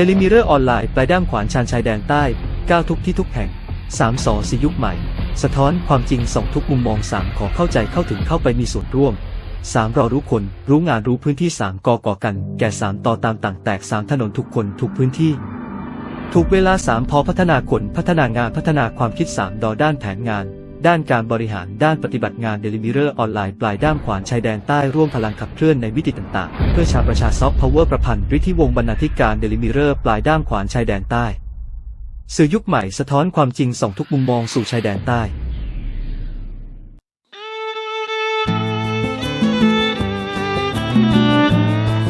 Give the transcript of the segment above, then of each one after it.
Daily Mirror ออนไลน์ปลายด้ามขวานชานชายแดนใต้ก้าวทุกที่ทุกแห่ง3สอสยุคใหม่ สะท้อนความจริงส่องทุกมุมมอง3ขอเข้าใจเข้าถึงเข้าไปมีส่วนร่วม3รอรู้คน รู้งานรู้พื้นที่3กอก่อกัน แก่3ต่อตามต่างแตก3ถนนทุกคนทุกพื้นที่ถูกเวลา3พอพัฒนาคนพัฒนางานพัฒนาความคิด3ดอด้านแผนงาน ด้านการบริหารด้านปฏิบัติงานเดลิมิเรอร์ออนไลน์ปลายด้ามขวานชายแดนใต้ร่วมพลังขับเคลื่อนในมิติต่างๆ เพื่อชาประชาซอฟต์พาวเวอร์ประพันธ์ฤทธิวงศ์บรรณาธิการเดลิมิเรอร์ปลายด้ามขวานชายแดนใต้ สื่อยุคใหม่สะท้อนความจริงส่องทุกมุมมองสู่ชายแดนใต้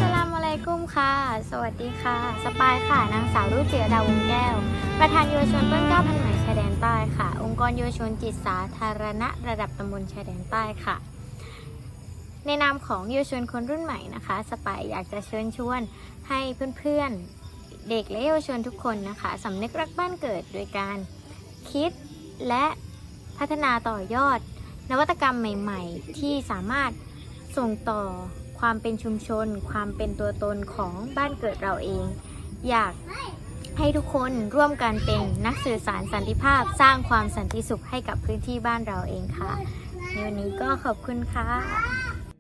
สลามอะลัยกุมค่ะสวัสดีค่ะ สปายค่ะ นางสาวรุ่เจียดาวงแก้ว ประธานเยาวชนต้นกล้าพันใหม่ชายแดนใต้ค่ะ ค์กรเยาวชนจิตสาธารณะระดับตำบลชายแดนใต้ค่ะ ในนามของเยาวชนคนรุ่นใหม่นะคะ สปายอยากจะเชิญชวนให้เพื่อนๆ เด็กและเยาวชนทุกคนนะคะสำนึกรักบ้านเกิดโดยการคิดและพัฒนาต่อยอด นวัตกรรมใหม่ ๆ ที่สามารถส่งต่อความเป็นชุมชน ความเป็นตัวตนของบ้านเกิดเราเอง อยาก ให้ทุกคนร่วมกันเป็นนักสื่อสารสันติภาพ สร้างความสันติสุขให้กับพื้นที่บ้านเราเองค่ะ ในวันนี้ก็ขอบคุณค่ะ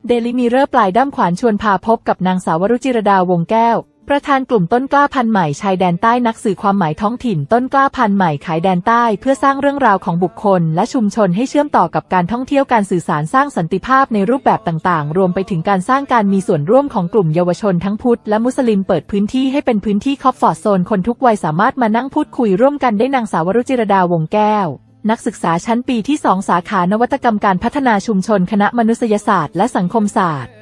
เดลิมีเรอร์ปลายด้ามขวานชวนพาพบกับนางสาววรุจิรดาวงแก้ว ประธานกลุ่มต้นกล้าพันธุ์ใหม่ชายแดนใต้นักสื่อความหมายท้องถิ่นต้นกล้าพันธุ์ใหม่ขายแดนใต้ เพื่อสร้างเรื่องราวของบุคคล และชุมชนให้เชื่อมต่อกับการท่องเที่ยวการสื่อสารสร้างสันติภาพในรูปแบบต่างๆ รวมไปถึงการสร้างการมีส่วนร่วมของกลุ่มเยาวชนทั้งพุทธและมุสลิมเปิดพื้นที่ให้เป็นพื้นที่คอฟฟอร์โซนคนทุกวัยสามารถมานั่งพูดคุยร่วมกันได้นางสาวรุจิรดาวงแก้วนักศึกษาชั้นปีที่2สาขานวัตกรรมการพัฒนาชุมชนคณะมนุษยศาสตร์ และสังคมศาสตร์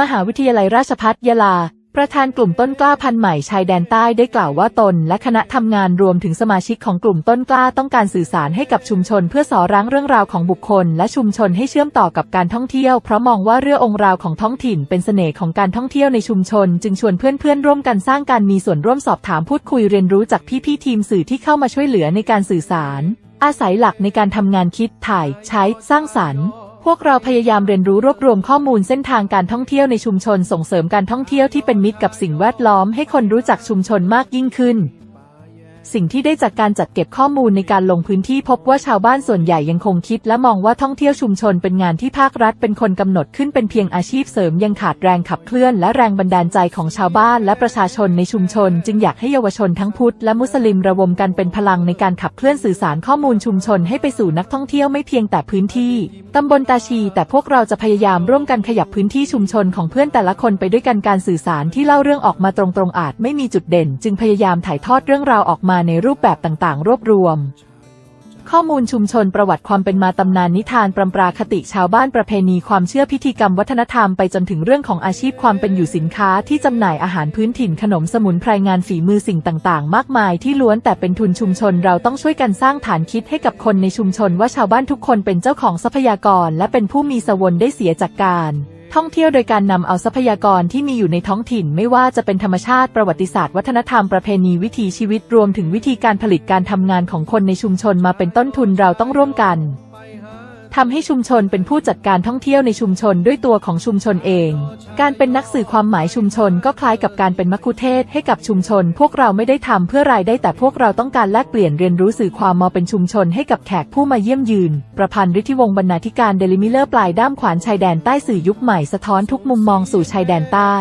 มหาวิทยาลัยราชภัฏยะลา ประธานกลุ่มต้นกล้าพันธุ์ใหม่ชายแดนใต้ได้กล่าวว่าตน และคณะทำงานรวมถึงสมาชิกของกลุ่มต้นกล้าต้องการสื่อสารให้กับชุมชน เพื่อสอร้างเรื่องราวของบุคคล และชุมชนให้เชื่อมต่อกับการท่องเที่ยวเพราะมองว่าเรื่ององค์ราวของท้องถิ่นเป็นเสน่ห์ของการท่องเที่ยวในชุมชน จึงชวนเพื่อนๆร่วมกันสร้างการมีส่วนร่วมสอบถามพูดคุยเรียนรู้จากพี่ๆทีมสื่อที่เข้ามาช่วยเหลือในการสื่อสาร อาศัยหลักในการทำงานคิดถ่าย ใช้ สร้างสรรค์ พวกเราพยายามเรียนรู้รวบรวมข้อมูลเส้นทางการท่องเที่ยวในชุมชนส่งเสริมการท่องเที่ยวที่เป็นมิตรกับสิ่งแวดล้อมให้คนรู้จักชุมชนมากยิ่งขึ้น สิ่งที่ได้จากการจัดเก็บข้อมูลในการลงพื้นที่พบว่าชาวบ้านส่วนใหญ่ยังคงคิด และมองว่าท่องเที่ยวชุมชนเป็นงานที่ภาครัฐเป็นคนกำหนดขึ้นเป็นเพียงอาชีพเสริมยังขาดแรงขับเคลื่อน และแรงบันดาลใจของชาวบ้านและประชาชนในชุมชน จึงอยากให้เยาวชนทั้งพุทธและมุสลิมระวมกันเป็นพลังในการขับเคลื่อนสื่อสารข้อมูลชุมชนให้ไปสู่นักท่องเที่ยวไม่เพียงแต่พื้นที่ตำบลตาชี แต่พวกเราจะพยายามร่วมกันขยับพื้นที่ชุมชนของเพื่อนแต่ละคนไปด้วยกันการสื่อสารที่เล่าเรื่องออกมาตรงๆอาจไม่มีจุดเด่น จึงพยายามถ่ายทอดเรื่องราวออกมามาในรูปแบบต่างๆ รวบรวม ข้อมูลชุมชนประวัติความเป็นมาตำนานนิทานปรำปราคติชาวบ้านประเพณีความเชื่อพิธีกรรมวัฒนธรรมไปจนถึงเรื่องของอาชีพความเป็นอยู่สินค้าที่จำหน่ายอาหารพื้นถิ่นขนมสมุนไพรงานฝีมือสิ่งต่างๆ มากมายที่ล้วนแต่เป็นทุนชุมชนเราต้องช่วยกันสร้างฐานคิดให้กับคนในชุมชนว่าชาวบ้านทุกคนเป็นเจ้าของทรัพยากร และเป็นผู้มีสวรได้เสียจากการ ท่องเที่ยวโดยการนำเอาทรัพยากรที่มีอยู่ในท้องถิ่น ไม่ว่าจะเป็นธรรมชาติประวัติศาสตร์วัฒนธรรมประเพณีวิถีชีวิตรวมถึงวิธีการผลิตการทำงานของคนในชุมชนมาเป็นต้นทุนเราต้องร่วมกัน ทำให้ชุมชนเป็นผู้จัดการท่องเที่ยวในชุมชนด้วยตัวของชุมชนเอง การเป็นนักสื่อความหมายชุมชนก็คล้ายกับการเป็นมัคคุเทศให้กับชุมชน พวกเราไม่ได้ทำเพื่อรายได้แต่พวกเราต้องการแลกเปลี่ยนเรียนรู้สื่อความมาเป็นชุมชนให้กับแขกผู้มาเยี่ยมยืน ประพันธ์ฤทธิวงศ์บรรณาธิการเดลิมิเลอร์ปลายด้ามขวานชายแดนใต้สื่อยุคใหม่สะท้อนทุกมุมมองสู่ชายแดนใต้